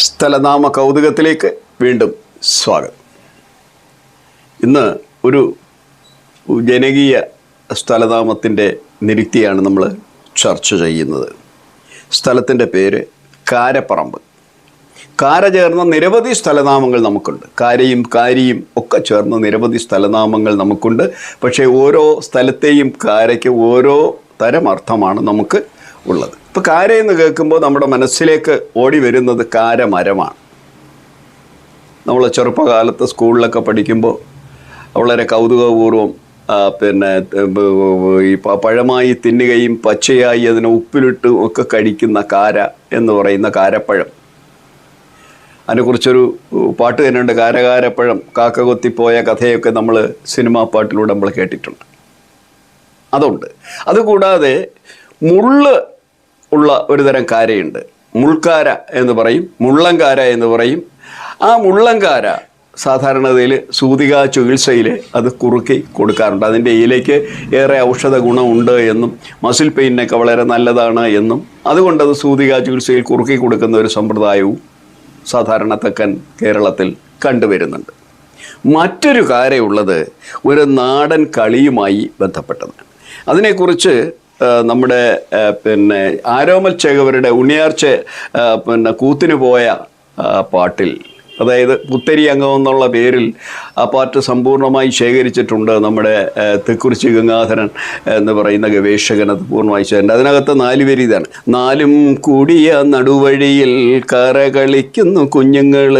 സ്ഥലനാമ കൗതുകത്തിലേക്ക് വീണ്ടും സ്വാഗതം. ഇന്ന് ഒരു ജനകീയ സ്ഥലനാമത്തിന്റെ നിരുക്തിയാണ് നമ്മൾ ചർച്ച ചെയ്യുന്നത്. സ്ഥലത്തിന്റെ പേര് കാരപ്പറമ്പ്. കാര ചേർന്ന നിരവധി സ്ഥലനാമങ്ങൾ നമുക്കുണ്ട്. കാരയും കാരിയും ഒക്കെ ചേർന്ന നിരവധി സ്ഥലനാമങ്ങൾ നമുക്കുണ്ട്. പക്ഷേ ഓരോ സ്ഥലത്തെയും കാരയ്ക്ക് ഓരോ തരം അർത്ഥമാണ് നമുക്ക് ഉള്ളത്. ഇപ്പോൾ കാര എന്ന് കേൾക്കുമ്പോൾ നമ്മുടെ മനസ്സിലേക്ക് ഓടി വരുന്നത് കാരമരമാണ് നമ്മൾ ചെറുപ്പകാലത്ത് സ്കൂളിലൊക്കെ പഠിക്കുമ്പോൾ വളരെ കൗതുകപൂർവം പിന്നെ ഈ പഴമായി തിന്നുകയും പച്ചയായി അതിനെ ഉപ്പിലിട്ട് ഒക്കെ കഴിക്കുന്ന കാര എന്ന് പറയുന്ന കാരപ്പഴം. അതിനെക്കുറിച്ചൊരു പാട്ട് തന്നെയുണ്ട് കാരകാരപ്പഴം. കാക്ക കൊത്തിപ്പോയ കഥയൊക്കെ നമ്മൾ സിനിമാ പാട്ടിലൂടെ നമ്മൾ കേട്ടിട്ടുണ്ട്. അതുണ്ട്. അതുകൂടാതെ മുള്ള് ഉള്ള ഒരുതരം കാരയുണ്ട്. മുൾക്കാര എന്ന് പറയും മുള്ളങ്കാര എന്ന് പറയും. ആ മുള്ളങ്കാര സാധാരണതയിൽ സൂതിക ചികിത്സയിൽ അത് കുറുക്കി കൊടുക്കാറുണ്ട്. അതിന്റെ ഇലയ്ക്ക് ഏറെ ഔഷധ ഗുണമുണ്ട് എന്നും മസിൽ പെയിനൊക്കെ വളരെ നല്ലതാണ് എന്നും അതുകൊണ്ട് അത് സൂതിക ചികിത്സയിൽ കുറുക്കി കൊടുക്കുന്ന ഒരു സമ്പ്രദായവും സാധാരണ തെക്കൻ കേരളത്തിൽ കണ്ടുവരുന്നുണ്ട്. മറ്റൊരു കാര്യമുള്ളത് ഒരു നാടൻ കളിയുമായി ബന്ധപ്പെട്ടതാണ്. അതിനെക്കുറിച്ച് നമ്മുടെ പിന്നെ ആരോമൽ ചേകവരുടെ ഉണ്ണിയാർച്ച പിന്നെ കൂത്തിന് പോയ പാട്ടിൽ. അതായത് പുത്തരി അംഗം എന്നുള്ള പേരിൽ ആ പാട്ട് സമ്പൂർണമായി ശേഖരിച്ചിട്ടുണ്ട് നമ്മുടെ ആ, തെക്കുറിച്ചി ഗംഗാധരൻ എന്ന് പറയുന്ന ഗവേഷകൻ അത് പൂർണമായി ശേഖരിച്ചിട്ടുണ്ട്. അതിനകത്ത് നാല് പേര് ഇതാണ്. നാലും കൂടിയ നടുവഴിയിൽ കര കളിക്കുന്നു കുഞ്ഞുങ്ങൾ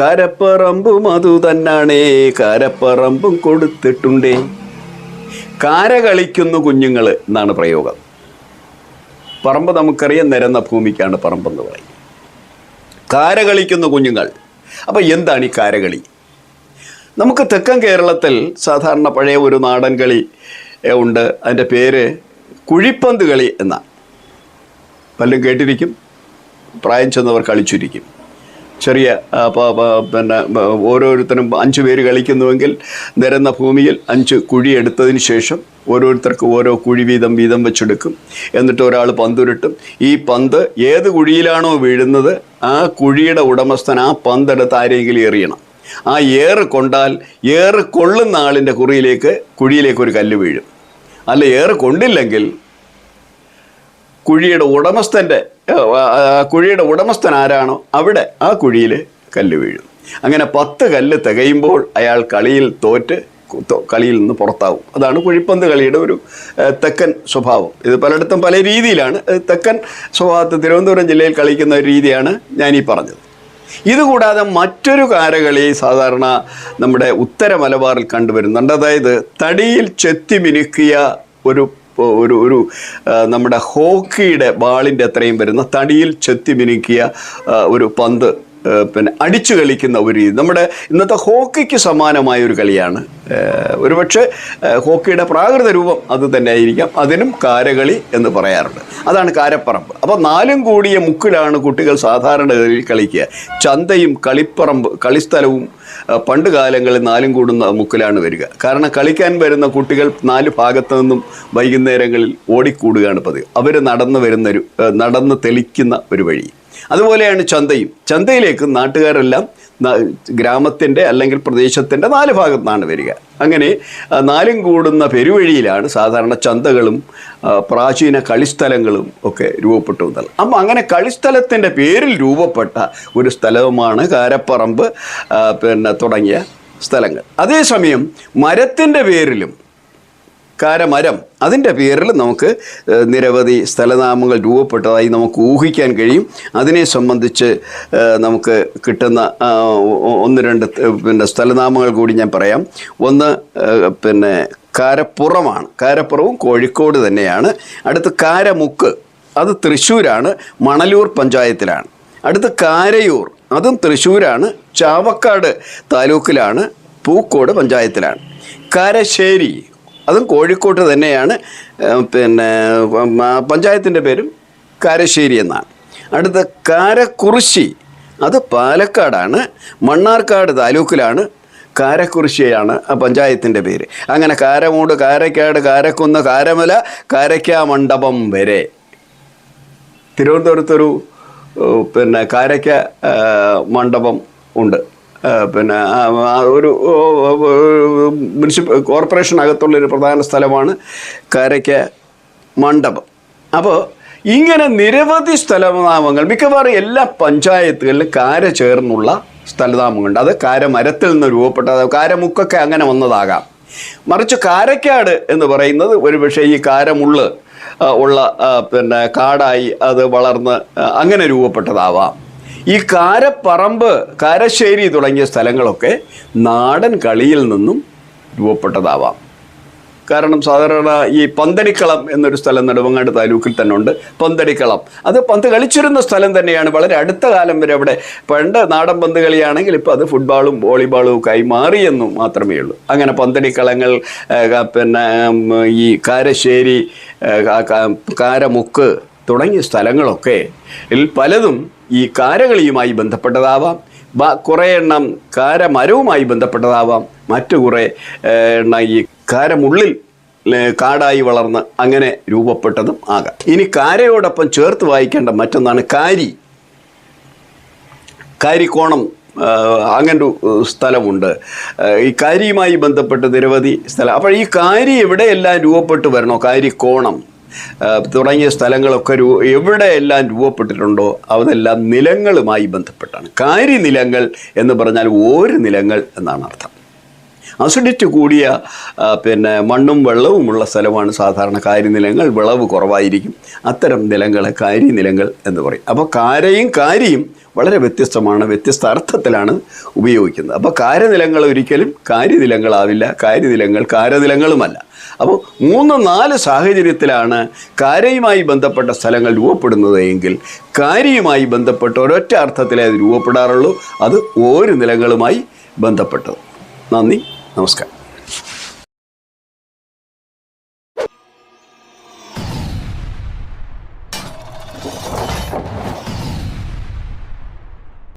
കരപ്പറമ്പും അതു തന്നാണേ കരപ്പറമ്പും കൊടുത്തിട്ടുണ്ടേ. കാര കളിക്കുന്നു കുഞ്ഞുങ്ങൾ എന്നാണ് പ്രയോഗം. പറമ്പ് നമുക്കറിയാം നിരന്ന ഭൂമിക്കാണ് പറമ്പെന്ന് പറയും. കാര കളിക്കുന്നു കുഞ്ഞുങ്ങൾ. അപ്പോൾ എന്താണ് ഈ കാരകളി? നമുക്ക് തെക്കൻ കേരളത്തിൽ സാധാരണ പഴയ ഒരു നാടൻ കളി ഉണ്ട്. അതിന്റെ പേര് കുഴിപ്പന്ത് കളി എന്നാണ്. പലരും കേട്ടിരിക്കും. പ്രായം ചെന്നവർ കളിച്ചിരിക്കും. ചെറിയ പിന്നെ ഓരോരുത്തരും അഞ്ച് പേര് കളിക്കുന്നുവെങ്കിൽ നിരന്ന ഭൂമിയിൽ അഞ്ച് കുഴി എടുത്തതിന് ശേഷം ഓരോരുത്തർക്ക് ഓരോ കുഴി വീതം വീതം വെച്ചെടുക്കും. എന്നിട്ട് ഒരാൾ പന്തുരുട്ടും. ഈ പന്ത് ഏത് കുഴിയിലാണോ വീഴുന്നത് ആ കുഴിയുടെ ഉടമസ്ഥൻ ആ പന്തെടുത്ത് ആരെങ്കിലും എറിയണം. ആ ഏറ് കൊണ്ടാൽ ഏറ് കൊള്ളുന്ന ആളിന്റെ കുറിയിലേക്ക് കുഴിയിലേക്ക് ഒരു കല്ല് വീഴും. അല്ല ഏറ് കൊണ്ടില്ലെങ്കിൽ കുഴിയുടെ ഉടമസ്ഥന്റെ കുഴിയുടെ ഉടമസ്ഥൻ ആരാണോ അവിടെ ആ കുഴിയിൽ കല്ല് വീഴും. അങ്ങനെ പത്ത് കല്ല് തികയുമ്പോൾ അയാൾ കളിയിൽ തോറ്റ് കളിയിൽ നിന്ന് പുറത്താവും. അതാണ് കുഴിപ്പന്ത് കളിയുടെ ഒരു തെക്കൻ സ്വഭാവം. ഇത് പലയിടത്തും പല രീതിയിലാണ്. തെക്കൻ സ്വഭാവത്തിൽ തിരുവനന്തപുരം ജില്ലയിൽ കളിക്കുന്ന ഒരു രീതിയാണ് ഞാനീ പറഞ്ഞത്. ഇതുകൂടാതെ മറ്റൊരു കാരകളി സാധാരണ നമ്മുടെ ഉത്തര മലബാറിൽ കണ്ടുവരുന്നുണ്ട്. അതായത് തടിയിൽ ചെത്തി മിനുക്കിയ ഒരു ഒരു ഒരു നമ്മുടെ ഹോക്കിയുടെ ബാളിന്റെ അത്രയും വരുന്ന തടിയിൽ ചെത്തി മിനുക്കിയ ഒരു പന്ത് പിന്നെ അടിച്ചു കളിക്കുന്ന ഒരു രീതി. നമ്മുടെ ഇന്നത്തെ ഹോക്കിക്ക് സമാനമായ ഒരു കളിയാണ്. ഒരുപക്ഷെ ഹോക്കിയുടെ പ്രാകൃത രൂപം അത് തന്നെ ആയിരിക്കാം അതിനും കാരകളി എന്ന് പറയാറുണ്ട്. അതാണ് കാരപ്പറമ്പ്. അപ്പോൾ നാലും കൂടിയ മുക്കിലാണ് കുട്ടികൾ സാധാരണ കളിക്കുക. ചന്തയും കളിപ്പറമ്പ് കളിസ്ഥലവും പണ്ട് കാലങ്ങളിൽ നാലും കൂടുന്ന മുക്കിലാണ് വരിക. കാരണം കളിക്കാൻ വരുന്ന കുട്ടികൾ നാല് ഭാഗത്തു നിന്നും വൈകുന്നേരങ്ങളിൽ ഓടിക്കൂടുകയാണ് പതിവ്. അവർ നടന്നു വരുന്ന ഒരു നടന്ന് തെളിക്കുന്ന ഒരു വഴി. അതുപോലെയാണ് ചന്തയും. ചന്തയിലേക്ക് നാട്ടുകാരെല്ലാം ഗ്രാമത്തിന്റെ അല്ലെങ്കിൽ പ്രദേശത്തിന്റെ നാല് ഭാഗത്തു നിന്നാണ് വരിക. അങ്ങനെ നാലും കൂടുന്ന പെരുവഴിയിലാണ് സാധാരണ ചന്തകളും പ്രാചീന കളിസ്ഥലങ്ങളും ഒക്കെ രൂപപ്പെട്ടു വന്നത് അപ്പം അങ്ങനെ കളിസ്ഥലത്തിന്റെ പേരിൽ രൂപപ്പെട്ട ഒരു സ്ഥലവുമാണ് കാരപ്പറമ്പ് പിന്നെ തുടങ്ങിയ സ്ഥലങ്ങൾ. അതേസമയം മരത്തിന്റെ പേരിലും കാരമരം. അതിന്റെ പേരിൽ നമുക്ക് നിരവധി സ്ഥലനാമങ്ങൾ രൂപപ്പെട്ടതായി നമുക്ക് ഊഹിക്കാൻ കഴിയും. അതിനെ സംബന്ധിച്ച് നമുക്ക് കിട്ടുന്ന ഒന്ന് രണ്ട് പിന്നെ സ്ഥലനാമങ്ങൾ കൂടി ഞാൻ പറയാം. ഒന്ന് പിന്നെ കാരപ്പുറമാണ്. കാരപ്പുറവും കോഴിക്കോട് തന്നെയാണ്. അടുത്ത് കാരമുക്ക് അത് തൃശ്ശൂരാണ് മണലൂർ പഞ്ചായത്തിലാണ്. അടുത്ത് കാരയൂർ അതും തൃശ്ശൂരാണ് ചാവക്കാട് താലൂക്കിലാണ് പൂക്കോട് പഞ്ചായത്തിലാണ്. കാരശ്ശേരി അതും കോഴിക്കോട്ട് തന്നെയാണ് പിന്നെ പഞ്ചായത്തിന്റെ പേരും കാരശ്ശേരി എന്നാണ്. അടുത്ത കാരക്കുറിശി അത് പാലക്കാടാണ് മണ്ണാർക്കാട് താലൂക്കിലാണ് കാരക്കുറിശിയാണ് ആ പഞ്ചായത്തിന്റെ പേര്. അങ്ങനെ കാരമൂട് കാരക്കാട് കാരക്കുന്ന് കാരമല കാരക്കാ മണ്ഡപം വരെ. തിരുവനന്തപുരത്തൊരു പിന്നെ കാരക്ക മണ്ഡപം ഉണ്ട്. പിന്നെ ഒരു മുനിസിപ്പൽ കോർപ്പറേഷനകത്തുള്ളൊരു പ്രധാന സ്ഥലമാണ് കരയ്ക്ക് മണ്ഡപം. അപ്പോൾ ഇങ്ങനെ നിരവധി സ്ഥലനാമങ്ങൾ മിക്കവാറും എല്ലാ പഞ്ചായത്തുകളിലും കാര ചേർന്നുള്ള സ്ഥലനാമങ്ങളുണ്ട്. അത് കാരമരത്തിൽ നിന്ന് രൂപപ്പെട്ട അത് കാരമുക്കൊക്കെ അങ്ങനെ വന്നതാകാം. മറിച്ച് കാരക്കാട് എന്ന് പറയുന്നത് ഒരുപക്ഷെ ഈ കാരമുള്ള് ഉള്ള പിന്നെ കാടായി അത് വളർന്ന് അങ്ങനെ രൂപപ്പെട്ടതാവാം. ഈ കാരപ്പറമ്പ് കാരശ്ശേരി തുടങ്ങിയ സ്ഥലങ്ങളൊക്കെ നാടൻ കളിയിൽ നിന്നും രൂപപ്പെട്ടതാവാം. കാരണം സാധാരണ ഈ പന്തടിക്കളം എന്നൊരു സ്ഥലം നെടുവങ്ങാട് താലൂക്കിൽ തന്നെ ഉണ്ട് പന്തടിക്കളം. അത് പന്ത് കളിച്ചിരുന്ന സ്ഥലം തന്നെയാണ്. വളരെ അടുത്ത കാലം വരെ അവിടെ പണ്ട് നാടൻ പന്ത് കളിയാണെങ്കിൽ ഇപ്പോൾ അത് ഫുട്ബോളും വോളിബോളും ഒക്കെ ആയി മാറിയെന്നും മാത്രമേ ഉള്ളൂ. അങ്ങനെ പന്തടിക്കളങ്ങൾ പിന്നെ ഈ കാരശ്ശേരി കാരമുക്ക് തുടങ്ങിയ സ്ഥലങ്ങളൊക്കെ പലതും ഈ കാരകളിയുമായി ബന്ധപ്പെട്ടതാവാം. കുറേ എണ്ണം കാരമരവുമായി ബന്ധപ്പെട്ടതാവാം. മറ്റു കുറേ എണ്ണം ഈ കാരമുള്ളിൽ കാടായി വളർന്ന് അങ്ങനെ രൂപപ്പെട്ടതും ആകാം. ഇനി കാരയോടൊപ്പം ചേർത്ത് വായിക്കേണ്ട മറ്റൊന്നാണ് കാരി. കാരിക്കോണം അങ്ങനെ അങ്ങനൊരു സ്ഥലമുണ്ട്. ഈ കാരിയുമായി ബന്ധപ്പെട്ട് നിരവധി സ്ഥലം. അപ്പോൾ ഈ കാരി എവിടെയെല്ലാം രൂപപ്പെട്ട് വരണോ? കാരിക്കോണം. തുടങ്ങിയ സ്ഥലങ്ങളൊക്കെ രൂ എവിടെയെല്ലാം രൂപപ്പെട്ടിട്ടുണ്ടോ അതെല്ലാം നിലങ്ങളുമായി ബന്ധപ്പെട്ടാണ്. കാര്യനിലങ്ങൾ എന്ന് പറഞ്ഞാൽ ഓര് നിലങ്ങൾ എന്നാണ് അർത്ഥം. അസിഡിറ്റി കൂടിയ പിന്നെ മണ്ണും വെള്ളവുമുള്ള സ്ഥലമാണ് സാധാരണ കാരിനിലങ്ങൾ വിളവ് കുറവായിരിക്കും. അത്തരം നിലങ്ങളെ കാരിനിലങ്ങൾ എന്ന് പറയും. അപ്പോൾ കാരയും കാരിയും വളരെ വ്യത്യസ്തമാണ് വ്യത്യസ്ത അർത്ഥത്തിലാണ് ഉപയോഗിക്കുന്നത്. അപ്പോൾ കാരനിലങ്ങൾ ഒരിക്കലും കാരിനിലങ്ങളാവില്ല കാരിനിലങ്ങൾ കാരനിലങ്ങളുമല്ല അപ്പോൾ മൂന്ന് നാല് സാഹചര്യത്തിലാണ് കാരയുമായി ബന്ധപ്പെട്ട സ്ഥലങ്ങൾ രൂപപ്പെടുന്നത് എങ്കിൽ കാരിയുമായി ബന്ധപ്പെട്ട ഒരൊറ്റ അർത്ഥത്തിലേ അത് രൂപപ്പെടാറുള്ളൂ. അത് ഓരോ നിലങ്ങളുമായി ബന്ധപ്പെട്ടത്. നന്ദി. നമസ്കാരം